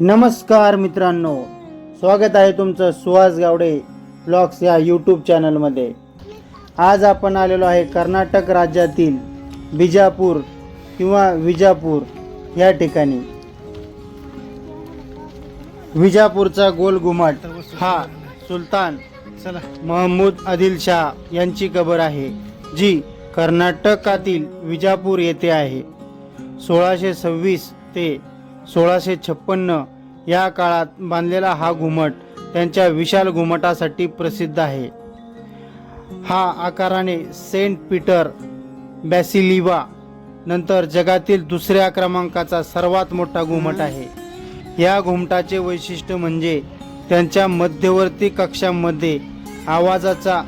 नमस्कार मित्रांनो स्वागत आहे तुमचं सुहास गावडे ब्लॉग्स या यूट्यूब चॅनलमध्ये आज आपण आलेलो आहे कर्नाटक राज्यातील बिजापूर किंवा विजापूर या ठिकाणी. विजापूरचा गोल घुमट हा सुलतान महमूद आदिल शाह यांची कबर आहे जी कर्नाटकातील विजापूर येथे आहे. सोळाशे सव्वीस ते सोळाशे छप्पन्न या काळात बांधलेला हा घुमट त्यांच्या विशाल घुमटासाठी प्रसिद्ध आहे. हा आकाराने सेंट पीटर बॅसिलिवा नंतर जगातील दुसऱ्या क्रमांकाचा सर्वात मोठा घुमट आहे. या घुमटाचे वैशिष्ट्य म्हणजे त्यांच्या मध्यवर्ती कक्षांमध्ये आवाजाचा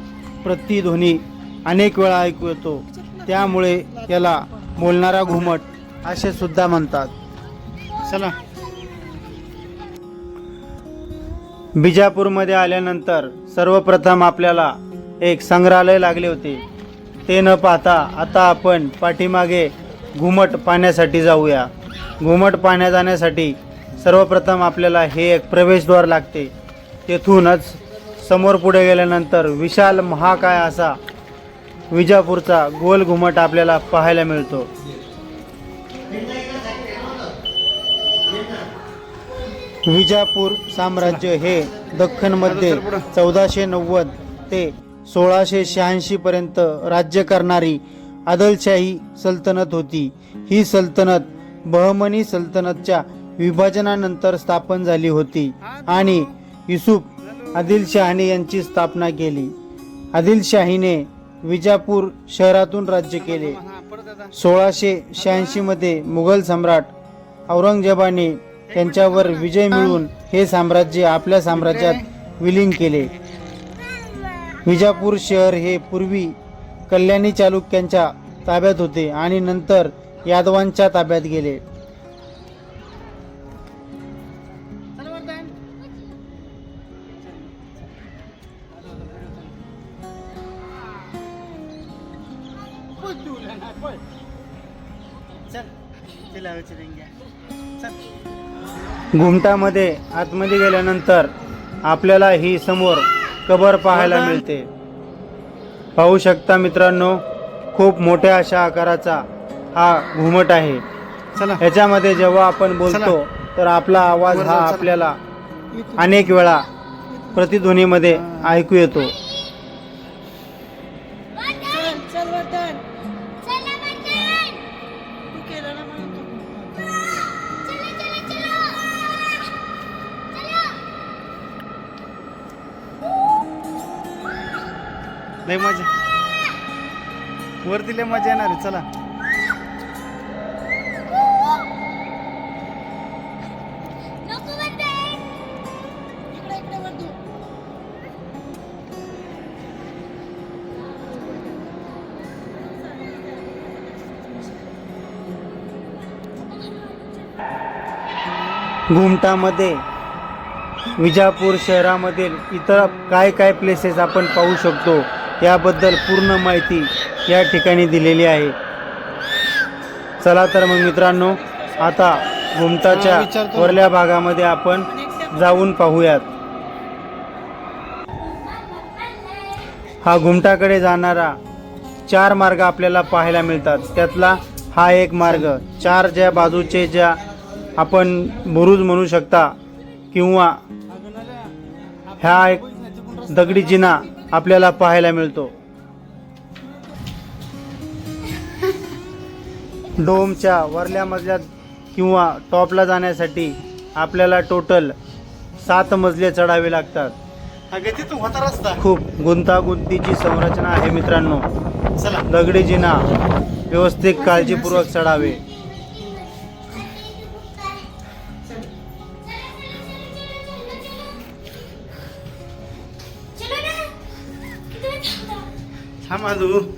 प्रतिध्वनी अनेक वेळा ऐकू येतो. त्यामुळे याला बोलणारा घुमट असे सुद्धा म्हणतात. चला. बिजापूरमध्ये आल्यानंतर सर्वप्रथम आपल्याला एक संग्रहालय लागले होते. ते न पाहता आता आपण पाठीमागे घुमट पाहण्यासाठी जाऊया. घुमट पाहण्या जाण्यासाठी सर्वप्रथम आपल्याला हे एक प्रवेशद्वार लागते. तेथूनच समोर पुढे गेल्यानंतर विशाल महाकाय असा विजापूरचा गोल घुमट आपल्याला पाहायला मिळतो. विजापूर साम्राज्य हे दख्खनमध्ये चौदाशे नव्वद ते सोळाशे शहाऐंशी पर्यंत राज्य करणारी आदलशाही सल्तनत होती. ही सल्तनत बहमनी सल्तनतच्या विभाजनानंतर स्थापन झाली होती आणि युसुफ आदिलशाहीने यांची स्थापना केली. आदिलशाहीने विजापूर शहरातून राज्य केले. सोळाशे शहाऐंशीमध्ये मुघल सम्राट औरंगजेबाने त्यांच्यावर विजय मिळवून हे साम्राज्य आपल्या साम्राज्यात विलीन केले. विजापूर शहर हे पूर्वी कल्याणी चालुक्यांच्या ताब्यात होते आणि नंतर यादवांच्या ताब्यात गेले. घुमटामध्ये आतमध्ये गेल्यानंतर आपल्याला ही समोर कबर पाहायला मिळते. पाहू शकता मित्रांनो खूप मोठ्या अशा आकाराचा हा घुमट आहे. ह्याच्यामध्ये जेव्हा आपण बोलतो तर आपला आवाज हा. आपल्याला अनेक वेळा प्रतिध्वनीमध्ये ऐकू येतो. लय मजा. वरती लय मजा येणार आहे चला. घुमटामध्ये विजापूर शहरामधील इतर काय काय प्लेसेस आपण पाहू शकतो? याबद्दल पूर्ण माहिती या ठिकाणी दिलेली आहे. चला तर मग मित्रांनो आता घुमटाच्या. वरल्या भागामध्ये आपण जाऊन पाहूयात. हा घुमटाकडे जाणारा चार मार्ग आपल्याला पाहायला मिळतात. त्यातला हा एक मार्ग चार ज्या बाजूचे ज्या आपण बुरुज म्हणू शकता किंवा ह्या एक दगडी जिना आपल्याला पाहायला मिळतो. डोमच्या वरल्या मजल्यात किंवा टॉपला जाण्यासाठी आपल्याला टोटल सात मजले चढावे लागतात. होता रस्ता खूप गुंतागुंतीची संरचना आहे मित्रांनो. चला. दगडी जिना व्यवस्थित काळजीपूर्वक चढावे. थांब आलू चल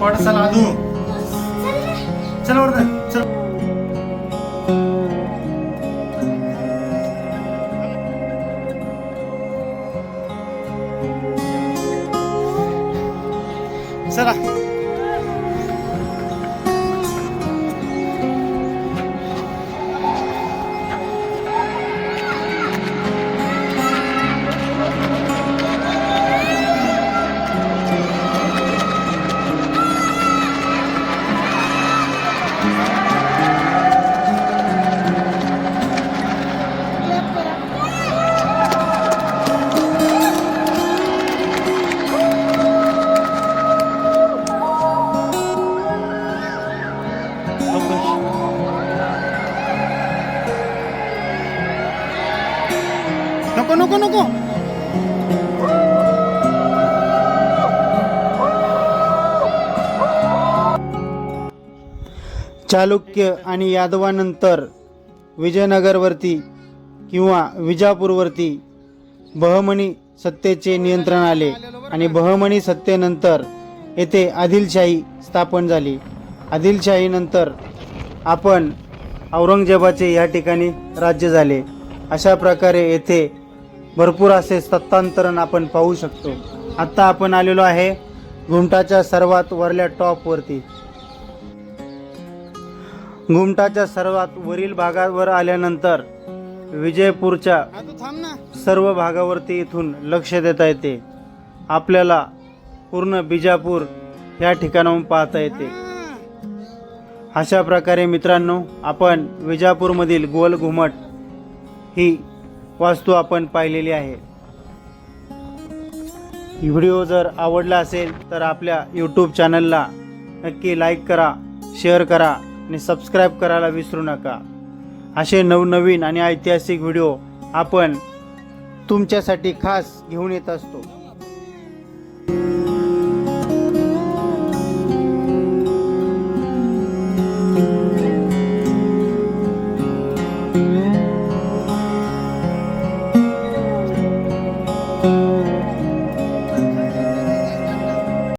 पड चला आदू चल वर्धन चल चला क्लॅप चालुक्य आणि यादवानंतर विजयनगरवरती किंवा विजापूरवरती बहमणी सत्तेचे नियंत्रण आले आणि बहमणी सत्तेनंतर येथे आदिलशाही स्थापन झाली. आदिलशाहीनंतर आपण औरंगजेबाचे या ठिकाणी राज्य झाले. अशा प्रकारे येथे भरपूर असे सत्तांतरण आपण पाहू शकतो. आत्ता आपण आलेलो आहे घुमटाच्या सर्वात वरल्या टॉपवरती. घुमटाच्या सर्वात वरील भागावर आल्यानंतर विजयपूरच्या सर्व भागावरती इथून लक्ष देता येते. आपल्याला पूर्ण बिजापूर या ठिकाणाहून पाहता येते. अशा प्रकारे मित्रांनो आपण विजापूरमधील गोल घुमट ही वास्तू आपण पाहिलेली आहे. व्हिडिओ जर आवडला असेल तर आपल्या यूट्यूब चॅनलला नक्की लाईक करा शेअर करा. आणि सबस्क्राईब करायला विसरू नका. असे नवनवीन आणि ऐतिहासिक व्हिडिओ आपण तुमच्यासाठी खास घेऊन येत असतो.